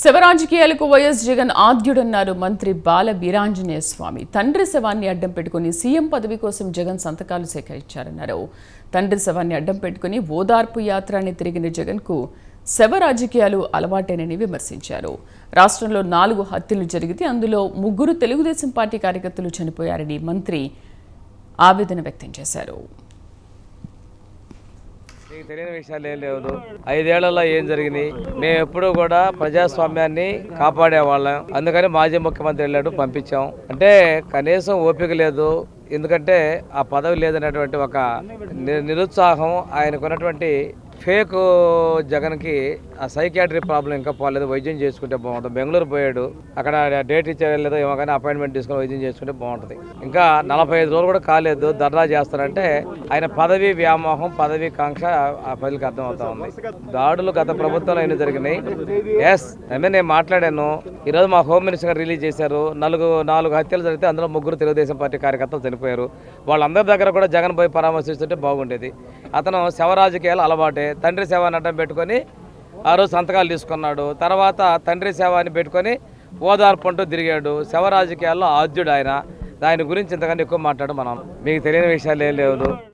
శవ రాజకీయాలకు వైఎస్ జగన్ ఆద్యుడన్నారు మంత్రి బాల వీరాంజనేయ స్వామి. తండ్రి శవాన్ని అడ్డం పెట్టుకుని సీఎం పదవి కోసం జగన్ సంతకాలు సేకరించారన్నారు. తండ్రి శవాన్ని అడ్డం పెట్టుకుని ఓదార్పు యాత్ర అని తిరిగిన జగన్కు శవ రాజకీయాలు అలవాటేనని విమర్శించారు. రాష్ట్రంలో నాలుగు హత్యలు జరిగితే అందులో ముగ్గురు తెలుగుదేశం పార్టీ కార్యకర్తలు చనిపోయారని మంత్రి ఆవేదన వ్యక్తం చేశారు. మీకు తెలియని విషయాలు ఏం లేవు. ఐదేళ్ళలో ఏం జరిగినాయి మేము ఎప్పుడూ కూడా ప్రజాస్వామ్యాన్ని కాపాడే వాళ్ళం అందుకని మాజీ ముఖ్యమంత్రి వెళ్ళాడు పంపించాం. అంటే కనీసం ఓపిక లేదు. ఎందుకంటే ఆ పదవి లేదనేటువంటి ఒక ని- నిరుత్సాహం ఆయనకున్నటువంటి ఫేక్ జగన్కి ఆ సైకియాట్రీ ప్రాబ్లం ఇంకా పోలేదు వైద్యం చేసుకుంటే బాగుంటుంది. బెంగళూరు పోయాడు అక్కడ డేట్ ఇచ్చారో లేదో ఏమో కానీ అపాయింట్మెంట్ తీసుకుని వైద్యం చేసుకుంటే బాగుంటుంది. ఇంకా నలభై ఐదు రోజులు కూడా కాలేదు దర్రా చేస్తారంటే ఆయన పదవి వ్యామోహం పదవి కాంక్ష ఆ ప్రజలకు అర్థమవుతా ఉంది. దాడులు గత ప్రభుత్వంలో అయినా జరిగినాయి. ఎస్ ఐ నేను మాట్లాడాను. ఈరోజు మా హోమ్ మినిస్టర్ గారు రిలీజ్ చేశారు. నలుగు నాలుగు హత్యలు జరిగితే అందులో ముగ్గురు తెలుగుదేశం పార్టీ కార్యకర్తలు చనిపోయారు. వాళ్ళందరి దగ్గర కూడా జగన్ పోయి పరామర్శిస్తుంటే బాగుండేది. అతను శవ రాజకీయాలు అలవాటే. తండ్రి సేవని అడ్డం పెట్టుకొని ఆ రోజు సంతకాలు తీసుకున్నాడు. తర్వాత తండ్రి సేవాన్ని పెట్టుకొని ఓదార్పంటూ తిరిగాడు. శవ రాజకీయాల్లో ఆద్యుడు ఆయన. దాని గురించి ఇంతకంటే ఎక్కువ మాట్లాడు మనం. మీకు తెలియని విషయాలు ఏం లేవు.